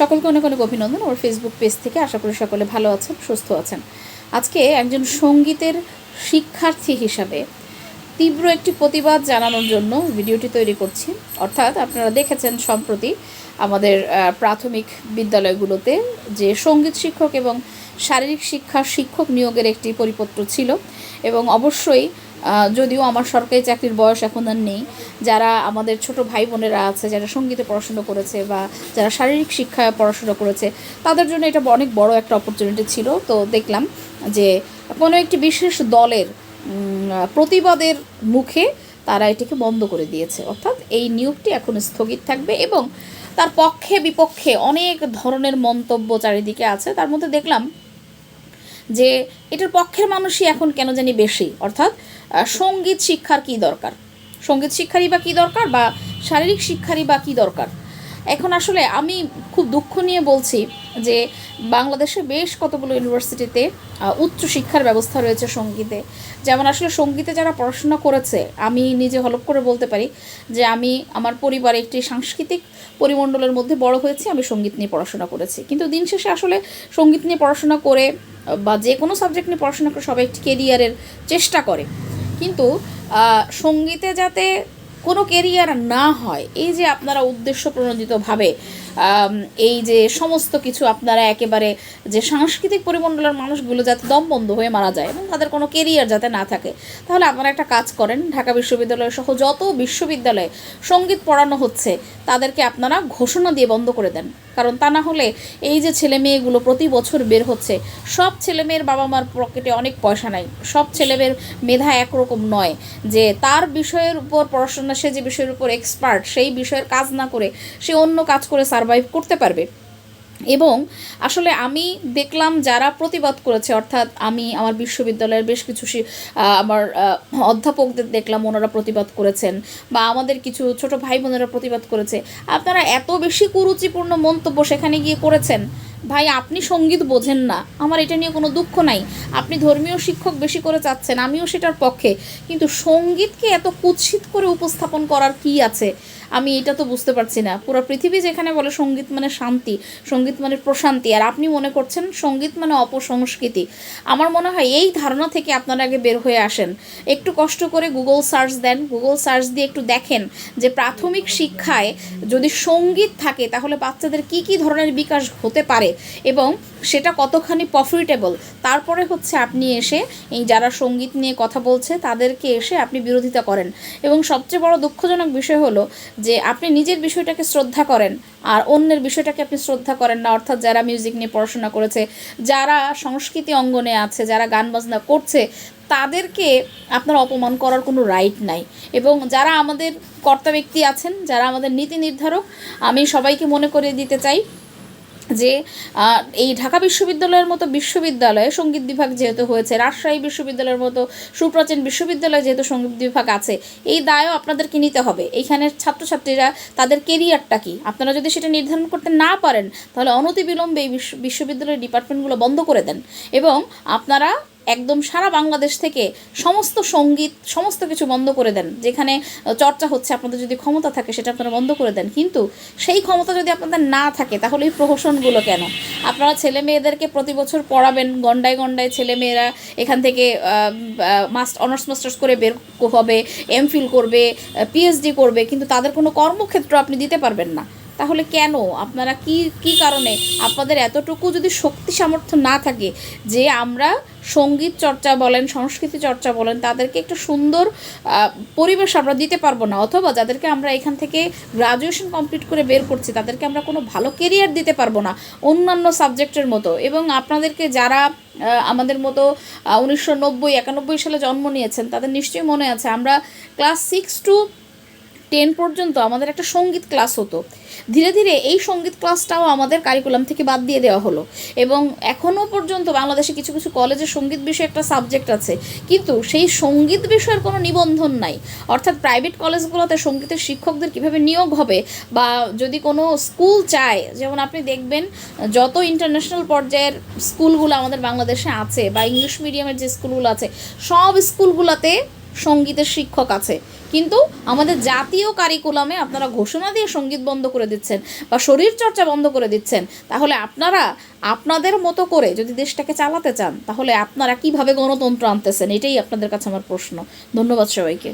সকলকে অনেক অনেক অভিনন্দন। ওর ফেসবুক পেজ থেকে আশা করি সকলে ভালো আছেন, সুস্থ আছেন। আজকে একজন সঙ্গীতের শিক্ষার্থী হিসাবে তীব্র একটি প্রতিবাদ জানানোর জন্য ভিডিওটি তৈরি করছি। অর্থাৎ আপনারা দেখেছেন, সম্প্রতি আমাদের প্রাথমিক বিদ্যালয়গুলোতে যে সংগীত শিক্ষক এবং শারীরিক শিক্ষা শিক্ষক নিয়োগের একটি পরিপত্র ছিল এবং অবশ্যই যদিও আমার সরকারি চাকরির বয়স এখন আর নেই, যারা আমাদের ছোট ভাই বোনেরা আছে, যারা সঙ্গীতে পড়াশুনো করেছে বা যারা শারীরিক শিক্ষায় পড়াশুনো করেছে, তাদের জন্য এটা অনেক বড় একটা অপরচুনিটি ছিল। তো দেখলাম যে কোনো একটি বিশেষ দলের প্রতিবাদের মুখে তারা এটিকে বন্ধ করে দিয়েছে। অর্থাৎ এই নিয়োগটি এখন স্থগিত থাকবে এবং তার পক্ষে বিপক্ষে অনেক ধরনের মন্তব্য চারিদিকে আছে। তার মধ্যে দেখলাম যে এটার পক্ষের মানুষই এখন কেন জানি বেশি, অর্থাৎ সংগীত শিক্ষার কি দরকার? সংগীত শিক্ষারই বা কী দরকার বা শারীরিক শিক্ষারই বা কী দরকার? এখন আসলে আমি খুব দুঃখ নিয়ে বলছি যে বাংলাদেশে বেশ কতগুলো ইউনিভার্সিটিতে উচ্চ শিক্ষার ব্যবস্থা রয়েছে সঙ্গীতে। যেমন আসলে সঙ্গীতে যারা পড়াশোনা করেছে, আমি নিজে হলপ করে বলতে পারি যে আমি আমার পরিবারে একটি সাংস্কৃতিক পরিমণ্ডলের মধ্যে বড় হয়েছি, আমি সংগীত নিয়ে পড়াশোনা করেছি। কিন্তু দিন শেষে আসলে সংগীত নিয়ে পড়াশোনা করে বা যে কোনো সাবজেক্ট নিয়ে পড়াশোনা করে সবাই একটি কেরিয়ারের চেষ্টা করে। কিন্তু সঙ্গীতে যাতে কোনো কেরিয়ার না হয়, এই যে আপনারা উদ্দেশ্য প্রণোদিতভাবে এই যে সমস্ত কিছু আপনারা একেবারে যে সাংস্কৃতিক পরিমণ্ডলের মানুষগুলো যাতে দম বন্ধ হয়ে মারা যায় এবং তাদের কোনো কেরিয়ার যাতে না থাকে, তাহলে আপনারা একটা কাজ করেন, ঢাকা বিশ্ববিদ্যালয় সহ যত বিশ্ববিদ্যালয়ে সংগীত পড়ানো হচ্ছে, তাদেরকে আপনারা ঘোষণা দিয়ে বন্ধ করে দেন। কারণ তা না হলে এই যে ছেলে মেয়েগুলো প্রতি বছর বের হচ্ছে, সব ছেলে মেয়ের বাবা মার পকেটে অনেক পয়সা নাই, সব ছেলেমেয়ের মেধা একরকম নয় যে তার বিষয়ের উপর পড়াশোনা সে যে বিষয়ের উপর এক্সপার্ট সেই বিষয়ের কাজ না করে সে অন্য কাজ করে সারভাইভ করতে পারবে। এবং আসলে আমি দেখলাম যারা প্রতিবাদ করেছে, অর্থাৎ আমি আমার বিশ্ববিদ্যালয়ের বেশ কিছু আমার অধ্যাপকদের দেখলাম ওনারা প্রতিবাদ করেছেন বা আমাদের কিছু ছোট ভাই বোনেরা প্রতিবাদ করেছে। আপনারা এত বেশি কুরুচিপূর্ণ মন্তব্য সেখানে গিয়ে করেছেন। ভাই, আপনি সংগীত বোঝেন না। আমার এটা নিয়ে কোনো দুঃখ নাই। আপনি ধর্মীয় শিক্ষক বেশি করে চাচ্ছেন, আমিও সেটার পক্ষে। কিন্তু সঙ্গীতকে এত কুৎসিত করে উপস্থাপন করার কি আছে? আমি এটা তো বুঝতে পারছি না। পুরো পৃথিবী যেখানে বলে সংগীত মানে শান্তি, সংগীত মানে প্রশান্তি, আর আপনি মনে করছেন সংগীত মানে অপসংস্কৃতি। আমার মনে হয় এই ধারণা থেকে আপনারা আগে বের হয়ে আসেন। একটু কষ্ট করে গুগল সার্চ দেন গুগল সার্চ দিয়ে একটু দেখেন যে প্রাথমিক শিক্ষায় যদি সংগীত থাকে, তাহলে বাচ্চাদের কি কি ধরনের বিকাশ হতে পারে এবং সেটা কতখানি প্রফিটেবল তারপরে হচ্ছে আপনি এসে, এই যারা সংগীত নিয়ে কথা বলছে, তাদেরকে এসে আপনি বিরোধিতা করেন। এবং সবচেয়ে বড় দুঃখজনক বিষয় হলো যে, আপনি নিজের বিষয়টাকে শ্রদ্ধা করেন, আর অন্যের বিষয়টাকে আপনি শ্রদ্ধা করেন না। অর্থাৎ যারা মিউজিক নিয়ে পড়াশোনা করেছে, যারা সংস্কৃতি অঙ্গনে আছে, যারা গান বাজনা করছে, তাদেরকে আপনার অপমান করার কোনো রাইট নাই। এবং যারা আমাদের কর্তা ব্যক্তি আছেন, যারা আমাদের নীতি নির্ধারক, আমি সবাইকে মনে করিয়ে দিতে চাই যে এই ঢাকা বিশ্ববিদ্যালয়ের মতো বিশ্ববিদ্যালয়ে সংগীত বিভাগ যেহেতু হয়েছে, রাজশাহী বিশ্ববিদ্যালয়ের মতো সুপ্রাচীন বিশ্ববিদ্যালয়ে যেহেতু সংগীত বিভাগ আছে, এই দায়ও আপনাদেরকে নিতে হবে। এইখানের ছাত্রছাত্রীরা তাদের কেরিয়ারটা কি? আপনারা যদি সেটা নির্ধারণ করতে না পারেন, তাহলে অনতিবিলম্বে এই বিশ্ব- বিশ্ববিদ্যালয়ের ডিপার্টমেন্টগুলো বন্ধ করে দেন। এবং আপনারা একদম সারা বাংলাদেশ থেকে সমস্ত সংগীত, সমস্ত কিছু বন্ধ করে দেন। যেখানে চর্চা হচ্ছে, আপনাদের যদি ক্ষমতা থাকে, সেটা আপনারা বন্ধ করে দেন। কিন্তু সেই ক্ষমতা যদি আপনাদের না থাকে, তাহলে এই প্রহসনগুলো কেন? আপনারা ছেলে মেয়েদেরকে প্রতি বছর পড়াবেন, গন্ডায় গন্ডায় ছেলে মেয়েরা এখান থেকে মাস্ট অনার্স, মাস্টার্স করে বের হবে এমফিল করবে পিএইচডি করবে, কিন্তু তাদের কোনো কর্মক্ষেত্র আপনি দিতে পারবেন না। তাহলে কেন? আপনারা কি কি কারণে? আপনাদের এতটুকু যদি শক্তি সামর্থ্য না থাকে যে আমরা সংগীত চর্চা বলেন, সংস্কৃতি চর্চা বলেন, তাদেরকে একটা সুন্দর পরিবেশ আমরা দিতে পারব না, অথবা যাদেরকে আমরা এখান থেকে গ্রাজুয়েশন কমপ্লিট করে বের করছি, তাদেরকে আমরা কোনো ভালো কেরিয়ার দিতে পারব না, অন্যান্য সাবজেক্টের মতো। এবং আপনাদেরকে যারা আমাদের মতো উনিশশো নব্বই, একানব্বই সালে জন্ম নিয়েছেন, তাদের নিশ্চয়ই মনে আছে, আমরা ক্লাস সিক্স টু টেন পর্যন্ত আমাদের একটা সংগীত ক্লাস হতো। ধীরে ধীরে এই সংগীত ক্লাসটাও আমাদের কারিকুলাম থেকে বাদ দিয়ে দেওয়া হলো। এবং এখনও পর্যন্ত বাংলাদেশে কিছু কিছু কলেজে সংগীত বিষয়ে একটা সাবজেক্ট আছে। কিন্তু সেই সংগীত বিষয়ের কোনো নিবন্ধন নাই। অর্থাৎ প্রাইভেট কলেজগুলোতে সঙ্গীতের শিক্ষকদের কীভাবে নিয়োগ হবে বা যদি কোনো স্কুল চায়, যেমন আপনি দেখবেন, যত ইন্টারন্যাশনাল পর্যায়ের স্কুলগুলো আমাদের বাংলাদেশে আছে বা ইংলিশ মিডিয়ামের যে স্কুলগুলো আছে, সব স্কুলগুলোতে সঙ্গীতের শিক্ষক আছে। কিন্তু আমাদের জাতীয় কারিকুলামে আপনারা ঘোষণা দিয়ে সংগীত বন্ধ করে দিচ্ছেন বা শরীর চর্চা বন্ধ করে দিচ্ছেন, তাহলে আপনারা, আপনাদের মতো করে যদি দেশটাকে চালাতে চান, তাহলে আপনারা কীভাবে গণতন্ত্র আনতেছেন? এটাই আপনাদের কাছে আমার প্রশ্ন। ধন্যবাদ সবাইকে।